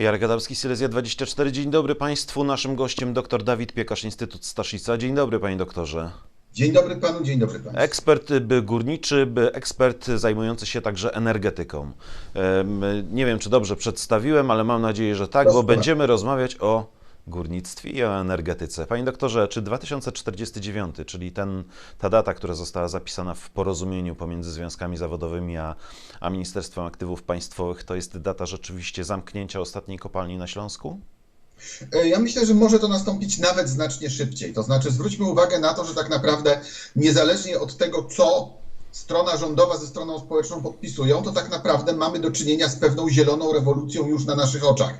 Jarek Adamski, Silesia 24. Dzień dobry Państwu. Naszym gościem dr Dawid Piekarz, Instytut Staszica. Dzień dobry Panie doktorze. Dzień dobry panu, dzień dobry panu. Ekspert by górniczy, by ekspert zajmujący się także energetyką. Nie wiem, czy dobrze przedstawiłem, ale mam nadzieję, że tak, bo Proszę. będziemy rozmawiać o górnictwie i o energetyce. Panie doktorze, czy 2049, czyli ten, ta data, która została zapisana w porozumieniu pomiędzy związkami zawodowymi a, a Ministerstwem Aktywów Państwowych, to jest data rzeczywiście zamknięcia ostatniej kopalni na Śląsku? E, Ja myślę, że może to nastąpić nawet znacznie szybciej. To znaczy, zwróćmy uwagę na to, że tak naprawdę niezależnie od tego, co strona rządowa ze stroną społeczną podpisują, to tak naprawdę mamy do czynienia z pewną zieloną rewolucją już na naszych oczach.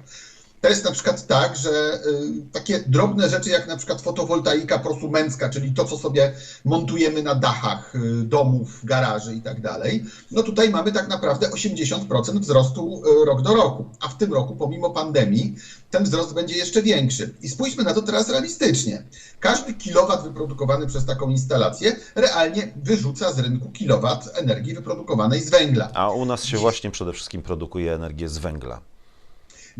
To jest na przykład tak, że y, takie drobne rzeczy jak na przykład fotowoltaika prosumencka, czyli to, co sobie montujemy na dachach y, domów, garaży i tak dalej, no tutaj mamy tak naprawdę 80% wzrostu y, rok do roku, a w tym roku pomimo pandemii ten wzrost będzie jeszcze większy. I spójrzmy na to teraz realistycznie. Każdy kilowat wyprodukowany przez taką instalację realnie wyrzuca z rynku kilowat energii wyprodukowanej z węgla. A u nas się właśnie przede wszystkim produkuje energię z węgla.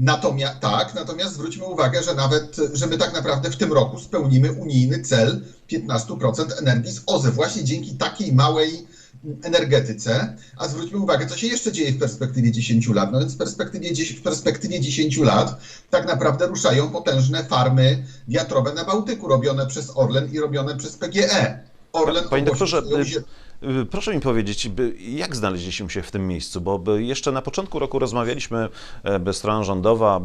Natomiast tak, natomiast zwróćmy uwagę, że nawet, że my tak naprawdę w tym roku spełnimy unijny cel 15% energii z OZE właśnie dzięki takiej małej energetyce. A zwróćmy uwagę, co się jeszcze dzieje w perspektywie 10 lat. No więc w perspektywie, 10 w perspektywie 10 lat tak naprawdę ruszają potężne farmy wiatrowe na Bałtyku, robione przez Orlen i robione przez PGE. Orlen Panie doktorze, y, proszę mi powiedzieć, jak znaleźliśmy się w tym miejscu? Bo jeszcze na początku roku rozmawialiśmy, e, strona rządowa,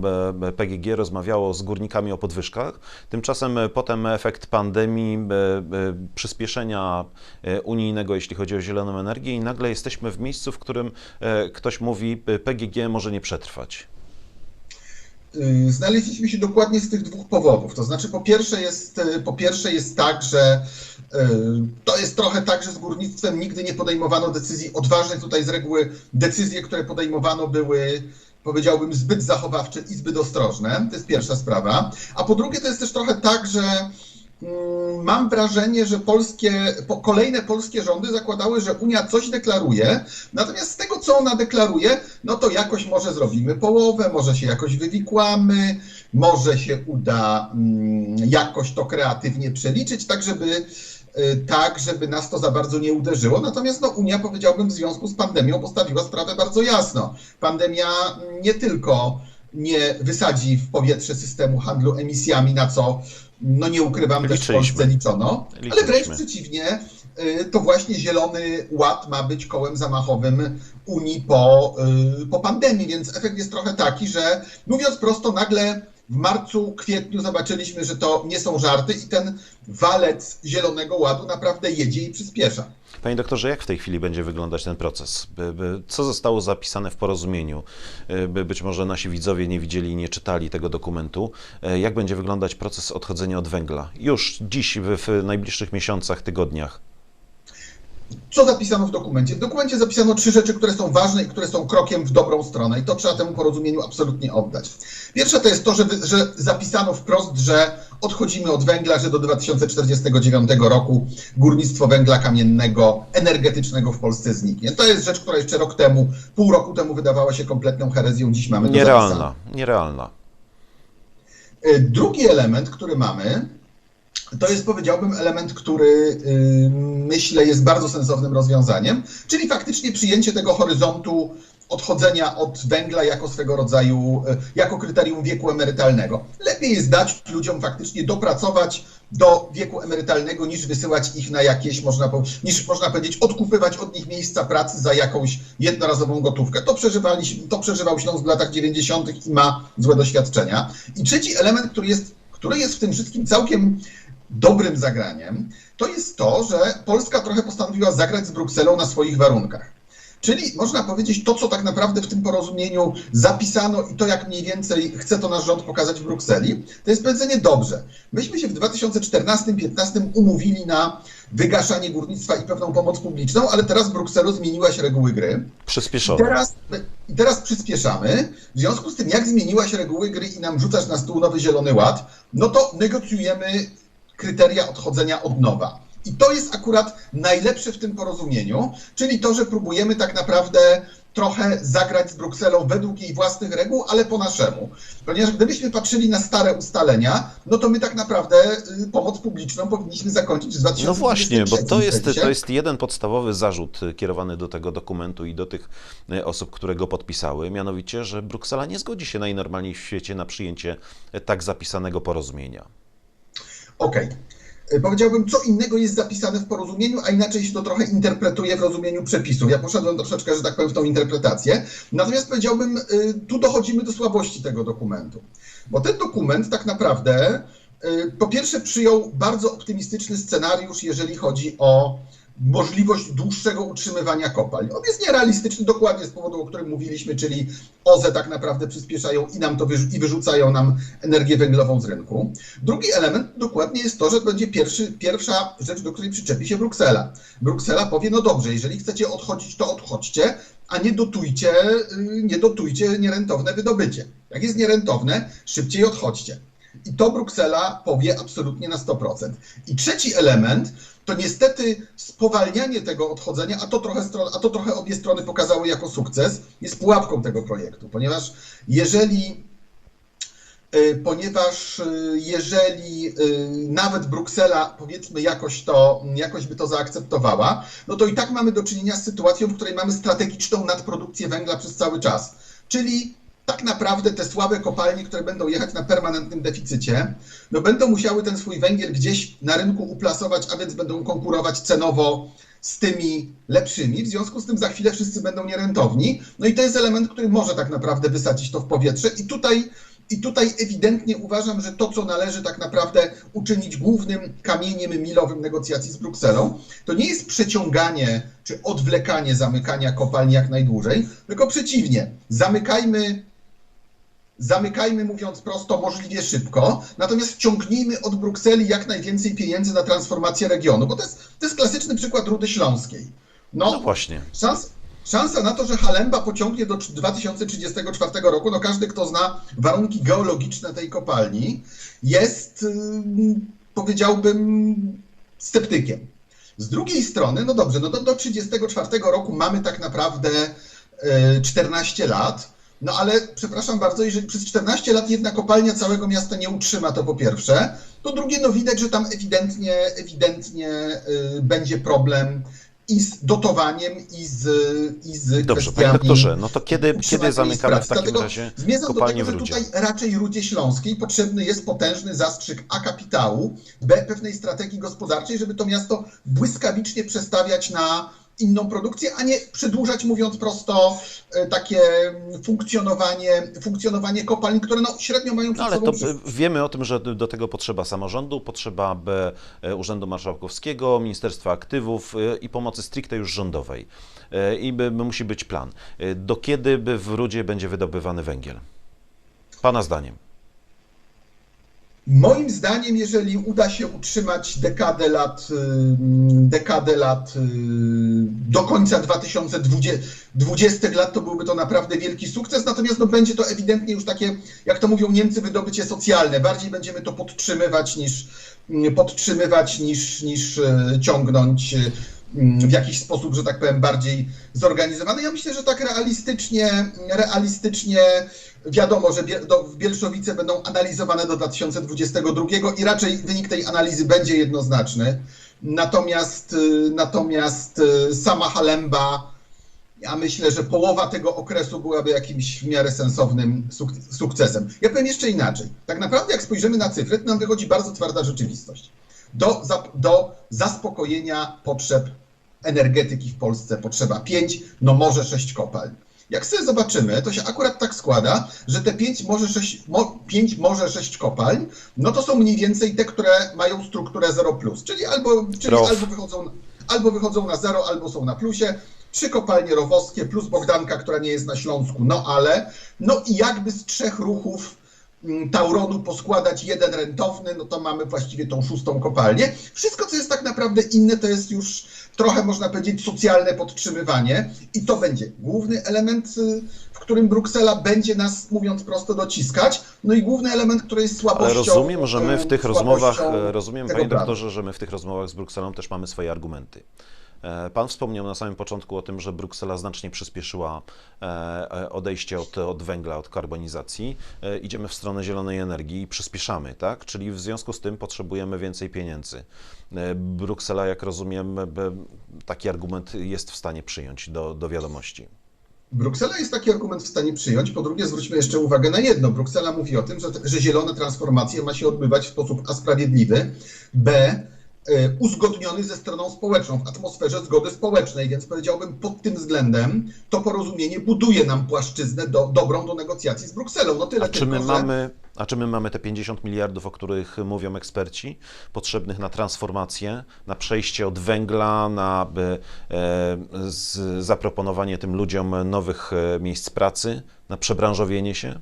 PGG rozmawiało z górnikami o podwyżkach. Tymczasem e, potem efekt pandemii, by przyspieszenia e, unijnego, jeśli chodzi o zieloną energię i nagle jesteśmy w miejscu, w którym e, ktoś mówi, PGG może nie przetrwać. Y, Znaleźliśmy się dokładnie z tych dwóch powodów. To znaczy, po pierwsze jest, y, po pierwsze jest tak, że y, to jest trochę tak, że z górnictwem nigdy nie podejmowano decyzji odważnych. Tutaj z reguły decyzje, które podejmowano, były powiedziałbym zbyt zachowawcze i zbyt ostrożne. To jest pierwsza sprawa. A po drugie, to jest też trochę tak, że mam wrażenie, że polskie, po, kolejne polskie rządy zakładały, że Unia coś deklaruje, natomiast z tego, co ona deklaruje, no to jakoś może zrobimy połowę, może się jakoś wywikłamy, może się uda mm, jakoś to kreatywnie przeliczyć, tak żeby, y, tak, żeby nas to za bardzo nie uderzyło. Natomiast no, Unia, powiedziałbym, w związku z pandemią postawiła sprawę bardzo jasno. Pandemia nie tylko nie wysadzi w powietrze systemu handlu emisjami, na co, no nie ukrywam, też w Liczyliśmy. Polsce liczono, ale wręcz Liczyliśmy. przeciwnie, y, to właśnie Zielony Ład ma być kołem zamachowym Unii po, y, po pandemii, więc efekt jest trochę taki, że mówiąc prosto, nagle w marcu, kwietniu zobaczyliśmy, że to nie są żarty i ten walec Zielonego Ładu naprawdę jedzie i przyspiesza. Panie doktorze, jak w tej chwili będzie wyglądać ten proces? Co zostało zapisane w porozumieniu? Y, By być może nasi widzowie nie widzieli i nie czytali tego dokumentu. Y, Jak będzie wyglądać proces odchodzenia od węgla? Już dziś, w najbliższych miesiącach, tygodniach. Co zapisano w dokumencie? W dokumencie zapisano trzy rzeczy, które są ważne i które są krokiem w dobrą stronę i to trzeba temu porozumieniu absolutnie oddać. Pierwsze to jest to, że, że zapisano wprost, że odchodzimy od węgla, że do 2049 roku górnictwo węgla kamiennego, energetycznego w Polsce zniknie. To jest rzecz, która jeszcze rok temu, pół roku temu wydawała się kompletną herezją, dziś mamy to zapisane. Nierealna, nierealna. Y, Drugi element, który mamy, to jest powiedziałbym element, który y, myślę jest bardzo sensownym rozwiązaniem, czyli faktycznie przyjęcie tego horyzontu odchodzenia od węgla jako swego rodzaju, y, jako kryterium wieku emerytalnego. Lepiej jest dać ludziom faktycznie dopracować do wieku emerytalnego, niż wysyłać ich na jakieś, można, niż można powiedzieć, odkupywać od nich miejsca pracy za jakąś jednorazową gotówkę. To, przeżywaliśmy, to przeżywał Śląsk w latach 90. i ma złe doświadczenia. I trzeci element, który jest, który jest w tym wszystkim całkiem dobrym zagraniem, to jest to, że Polska trochę postanowiła zagrać z Brukselą na swoich warunkach. Czyli można powiedzieć, to co tak naprawdę w tym porozumieniu zapisano i to jak mniej więcej chce to nasz rząd pokazać w Brukseli, to jest powiedzenie dobrze. Myśmy się w 2014-2015 umówili na wygaszanie górnictwa i pewną pomoc publiczną, ale teraz w Brukselu zmieniła się reguły gry. I Przyspieszona. teraz, I teraz przyspieszamy. W związku z tym, jak zmieniła się reguły gry i nam rzucasz na stół nowy Zielony Ład, no to negocjujemy kryteria odchodzenia od nowa. I to jest akurat najlepsze w tym porozumieniu, czyli to, że próbujemy tak naprawdę trochę zagrać z Brukselą według jej własnych reguł, ale po naszemu. Ponieważ gdybyśmy patrzyli na stare ustalenia, no to my tak naprawdę y, pomoc publiczną powinniśmy zakończyć w 2023 No właśnie, bo to jest, to jest jeden podstawowy zarzut y, kierowany do tego dokumentu i do tych y, osób, które go podpisały, mianowicie, że Bruksela nie zgodzi się najnormalniej w świecie na przyjęcie tak zapisanego porozumienia. Okej. Y, Powiedziałbym, co innego jest zapisane w porozumieniu, a inaczej się to trochę interpretuje w rozumieniu przepisów. Ja poszedłem troszeczkę, że tak powiem, w tą interpretację. Natomiast powiedziałbym, y, tu dochodzimy do słabości tego dokumentu. Bo ten dokument tak naprawdę, y, po pierwsze, przyjął bardzo optymistyczny scenariusz, jeżeli chodzi o możliwość dłuższego utrzymywania kopalń. On jest nierealistyczny dokładnie z powodu, o którym mówiliśmy, czyli OZE tak naprawdę przyspieszają i nam to wyrzu- i wyrzucają nam energię węglową z rynku. Drugi element dokładnie jest to, że będzie pierwszy, pierwsza rzecz, do której przyczepi się Bruksela. Bruksela powie, no dobrze, jeżeli chcecie odchodzić, to odchodźcie, a nie dotujcie, y, nie dotujcie nierentowne wydobycie. Jak jest nierentowne, szybciej odchodźcie. I to Bruksela powie absolutnie na 100%. I trzeci element to niestety spowalnianie tego odchodzenia, a to, trochę a to trochę obie strony pokazały jako sukces, jest pułapką tego projektu, ponieważ jeżeli y, ponieważ y, jeżeli y, nawet Bruksela powiedzmy jakoś to, jakoś by to zaakceptowała, no to i tak mamy do czynienia z sytuacją, w której mamy strategiczną nadprodukcję węgla przez cały czas. Czyli tak naprawdę te słabe kopalnie, które będą jechać na permanentnym deficycie, no będą musiały ten swój węgiel gdzieś na rynku uplasować, a więc będą konkurować cenowo z tymi lepszymi. W związku z tym za chwilę wszyscy będą nierentowni. No i to jest element, który może tak naprawdę wysadzić to w powietrze. I tutaj, i tutaj ewidentnie uważam, że to, co należy tak naprawdę uczynić głównym kamieniem milowym negocjacji z Brukselą, to nie jest przeciąganie czy odwlekanie zamykania kopalni jak najdłużej, tylko przeciwnie. Zamykajmy zamykajmy, mówiąc prosto, możliwie szybko, natomiast ciągnijmy od Brukseli jak najwięcej pieniędzy na transformację regionu, bo to jest, to jest klasyczny przykład Rudy Śląskiej. No No, właśnie. szans, szansa na to, że Halemba pociągnie do 2034 roku, no każdy, kto zna warunki geologiczne tej kopalni, jest, ym, powiedziałbym, sceptykiem. Z drugiej strony, no dobrze, no do, do 34 roku mamy tak naprawdę y, 14 lat, no ale przepraszam bardzo, jeżeli przez 14 lat jedna kopalnia całego miasta nie utrzyma, to po pierwsze, to drugie, no widać, że tam ewidentnie, ewidentnie y, będzie problem i z dotowaniem, i z, i z Dobrze, panie doktorze, no to kiedy, kiedy zamykamy w takim Dlatego razie Zmierzam do kopalnię tego, w że tutaj raczej Rudzie Śląskiej potrzebny jest potężny zastrzyk A kapitału, B pewnej strategii gospodarczej, żeby to miasto błyskawicznie przestawiać na inną produkcję, a nie przedłużać, mówiąc prosto, e, takie funkcjonowanie, funkcjonowanie kopalń, które no, średnio mają przed No ale sobą to wiemy o tym, że do tego potrzeba samorządu, potrzeba e, Urzędu Marszałkowskiego, Ministerstwa Aktywów y, i pomocy stricte już rządowej. E, I by, by musi być plan. E, Do kiedy by w Rudzie będzie wydobywany węgiel? Pana zdaniem. Moim zdaniem, jeżeli uda się utrzymać dekadę lat, ym, dekadę lat y, do końca 2020 lat, to byłby to naprawdę wielki sukces. Natomiast no, będzie to ewidentnie już takie, jak to mówią Niemcy, wydobycie socjalne. Bardziej będziemy to podtrzymywać niż, mm, podtrzymywać niż, niż y, ciągnąć y, mm, w jakiś sposób, że tak powiem, bardziej zorganizowany. Ja myślę, że tak realistycznie, realistycznie wiadomo, że Bielszowice będą analizowane do 2022 i raczej wynik tej analizy będzie jednoznaczny. Natomiast, y, natomiast y, sama Halemba, ja myślę, że połowa tego okresu byłaby jakimś w miarę sensownym suk- sukcesem. Ja powiem jeszcze inaczej. Tak naprawdę, jak spojrzymy na cyfry, to nam wychodzi bardzo twarda rzeczywistość. Do, do zaspokojenia potrzeb energetyki w Polsce potrzeba 5, no może 6 kopalń. Jak sobie zobaczymy, to się akurat tak składa, że te 5 może 6, mo, 5 może 6 kopalń, no to są mniej więcej te, które mają strukturę 0+, czyli albo, czyli albo, wychodzą, albo wychodzą na 0, albo są na plusie. Trzy kopalnie rowowskie plus Bogdanka, która nie jest na Śląsku, no ale, no i jakby z trzech ruchów mm, Tauronu poskładać jeden rentowny, no to mamy właściwie tą szóstą kopalnię. Wszystko, co jest tak naprawdę inne, to jest już, trochę można powiedzieć socjalne podtrzymywanie i to będzie główny element, y, w którym Bruksela będzie nas, mówiąc prosto, dociskać. No i główny element, który jest słabością. Ale rozumiem, że my w y, tych rozmowach, e, rozumiem panie planu. doktorze, że my w tych rozmowach z Brukselą też mamy swoje argumenty. E, Pan wspomniał na samym początku o tym, że Bruksela znacznie przyspieszyła e, e, odejście od, od węgla, od karbonizacji. Idziemy w stronę zielonej energii i przyspieszamy, tak? Czyli w związku z tym potrzebujemy więcej pieniędzy. Bruksela, jak rozumiem, taki argument jest w stanie przyjąć do, do wiadomości. Bruksela jest taki argument w stanie przyjąć. Po drugie, zwróćmy jeszcze uwagę na jedno. Bruksela mówi o tym, że, że zielona transformacja ma się odbywać w sposób A sprawiedliwy, B uzgodniony ze stroną społeczną, w atmosferze zgody społecznej, więc powiedziałbym pod tym względem to porozumienie buduje nam płaszczyznę do, dobrą do negocjacji z Brukselą. No tyle A czy my tylko, że- mamy, a czy my mamy te 50 miliardów, o których mówią eksperci, potrzebnych na transformację, na przejście od węgla, na e, z, zaproponowanie tym ludziom nowych e, miejsc pracy, na przebranżowienie się?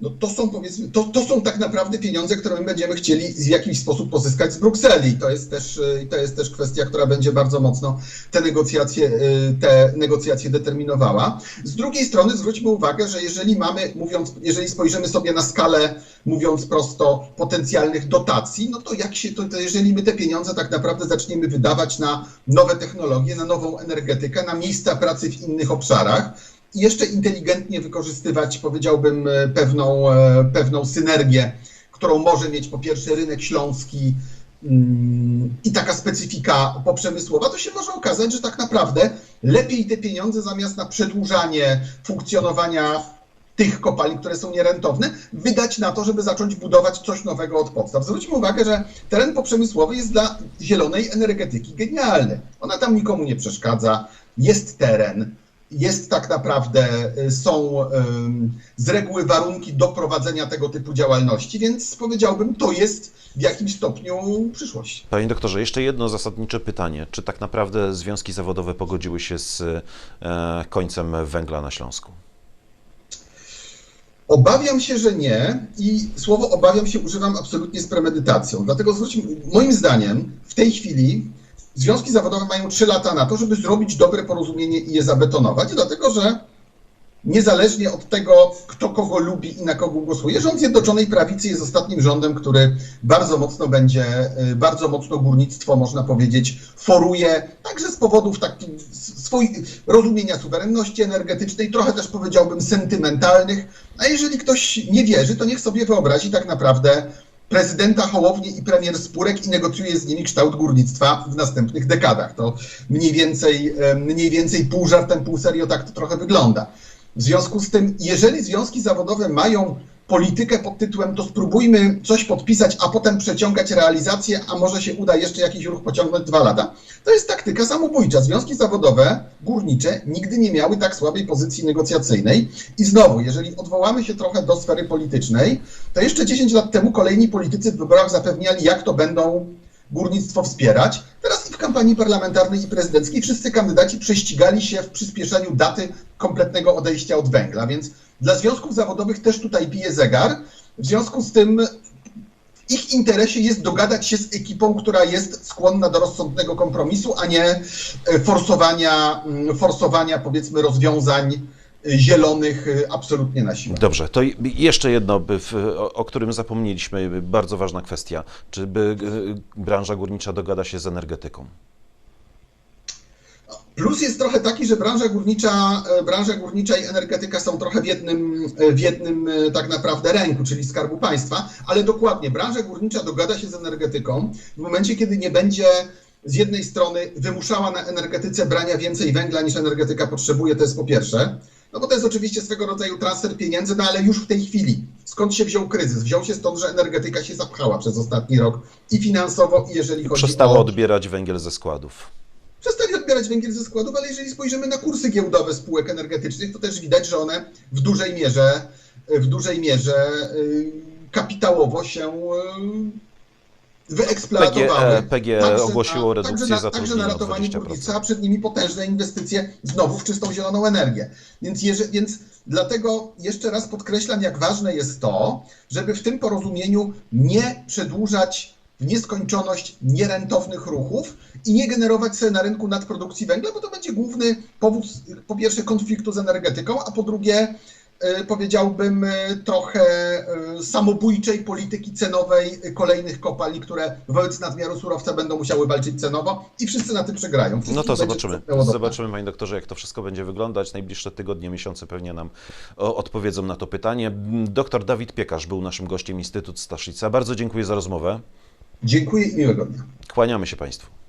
No to są powiedzmy, to, to są tak naprawdę pieniądze, które my będziemy chcieli w jakiś sposób pozyskać z Brukseli. To jest też, y, to jest też kwestia, która będzie bardzo mocno te negocjacje, y, te negocjacje determinowała. Z drugiej strony zwróćmy uwagę, że jeżeli mamy, mówiąc, jeżeli spojrzymy sobie na skalę, mówiąc prosto, potencjalnych dotacji, no to jak się, to, to jeżeli my te pieniądze tak naprawdę zaczniemy wydawać na nowe technologie, na nową energetykę, na miejsca pracy w innych obszarach, jeszcze inteligentnie wykorzystywać, powiedziałbym, e, pewną, e, pewną synergię, którą może mieć po pierwsze rynek śląski mm, i taka specyfika poprzemysłowa, to się może okazać, że tak naprawdę lepiej te pieniądze zamiast na przedłużanie funkcjonowania tych kopalni, które są nierentowne, wydać na to, żeby zacząć budować coś nowego od podstaw. Zwróćmy uwagę, że teren poprzemysłowy jest dla zielonej energetyki genialny. Ona tam nikomu nie przeszkadza, jest teren, jest tak naprawdę, y, są z reguły warunki do prowadzenia tego typu działalności, więc powiedziałbym, to jest w jakimś stopniu przyszłość. Panie doktorze, jeszcze jedno zasadnicze pytanie. Czy tak naprawdę związki zawodowe pogodziły się z e, końcem węgla na Śląsku? Obawiam się, że nie i słowo obawiam się używam absolutnie z premedytacją. Dlatego zwróćmy, moim zdaniem w tej chwili związki zawodowe mają 3 lata na to, żeby zrobić dobre porozumienie i je zabetonować, dlatego że niezależnie od tego, kto kogo lubi i na kogo głosuje, rząd Zjednoczonej Prawicy jest ostatnim rządem, który bardzo mocno będzie, y, bardzo mocno górnictwo, można powiedzieć, foruje, także z powodów takich swój, rozumienia suwerenności energetycznej, trochę też powiedziałbym sentymentalnych, a jeżeli ktoś nie wierzy, to niech sobie wyobrazi tak naprawdę prezydenta Hołowni i premier Spurek i negocjuje z nimi kształt górnictwa w następnych dekadach. To mniej więcej, mniej więcej pół żartem, pół serio tak to trochę wygląda. W związku z tym, jeżeli związki zawodowe mają politykę pod tytułem to spróbujmy coś podpisać, a potem przeciągać realizację, a może się uda jeszcze jakiś ruch pociągnąć dwa lata, to jest taktyka samobójcza. Związki zawodowe, górnicze, nigdy nie miały tak słabej pozycji negocjacyjnej. I znowu, jeżeli odwołamy się trochę do sfery politycznej, to jeszcze 10 lat temu kolejni politycy w wyborach zapewniali, jak to będą górnictwo wspierać. Teraz i w kampanii parlamentarnej i prezydenckiej wszyscy kandydaci prześcigali się w przyspieszeniu daty kompletnego odejścia od węgla, więc dla związków zawodowych też tutaj bije zegar. W związku z tym ich interesie jest dogadać się z ekipą, która jest skłonna do rozsądnego kompromisu, a nie e, forsowania, mm, forsowania powiedzmy rozwiązań e, zielonych e, absolutnie na siłę. Dobrze, to jeszcze jedno, o, którym zapomnieliśmy, bardzo ważna kwestia. Czy branża górnicza dogada się z energetyką? Plus jest trochę taki, że branża górnicza, e, branża górnicza i energetyka są trochę w jednym, e, w jednym e, tak naprawdę ręku, czyli Skarbu Państwa, ale dokładnie, branża górnicza dogada się z energetyką w momencie, kiedy nie będzie z jednej strony wymuszała na energetyce brania więcej węgla niż energetyka potrzebuje, to jest po pierwsze. No bo to jest oczywiście swego rodzaju transfer pieniędzy, no ale już w tej chwili. Skąd się wziął kryzys? Wziął się stąd, że energetyka się zapchała przez ostatni rok i finansowo, i jeżeli chodzi Przestało o... odbierać węgiel ze składów. Przestali odbierać węgiel ze składów, ale jeżeli spojrzymy na kursy giełdowe spółek energetycznych, to też widać, że one w dużej mierze, w dużej mierze y, kapitałowo się y, wyeksploatowały. PGE, PGE Także ogłosiło na- redukcję także na, Także na ratowanie 20%. górnictwa, a przed nimi potężne inwestycje znowu w czystą zieloną energię. Więc, jeże, więc dlatego jeszcze raz podkreślam, jak ważne jest to, żeby w tym porozumieniu nie przedłużać nieskończoność nierentownych ruchów i nie generować sobie na rynku nadprodukcji węgla, bo to będzie główny powód po pierwsze konfliktu z energetyką, a po drugie e, powiedziałbym e, trochę e, samobójczej polityki cenowej kolejnych kopalni, które wobec nadmiaru surowca będą musiały walczyć cenowo i wszyscy na tym przegrają. No Wszystkich to zobaczymy. Zobaczymy, panie doktorze, jak to wszystko będzie wyglądać. Najbliższe tygodnie, miesiące pewnie nam odpowiedzą na to pytanie. Doktor Dawid Piekarz był naszym gościem Instytut Staszica. Bardzo dziękuję za rozmowę. Dziękuję i miłego dnia. Kłaniamy się państwu.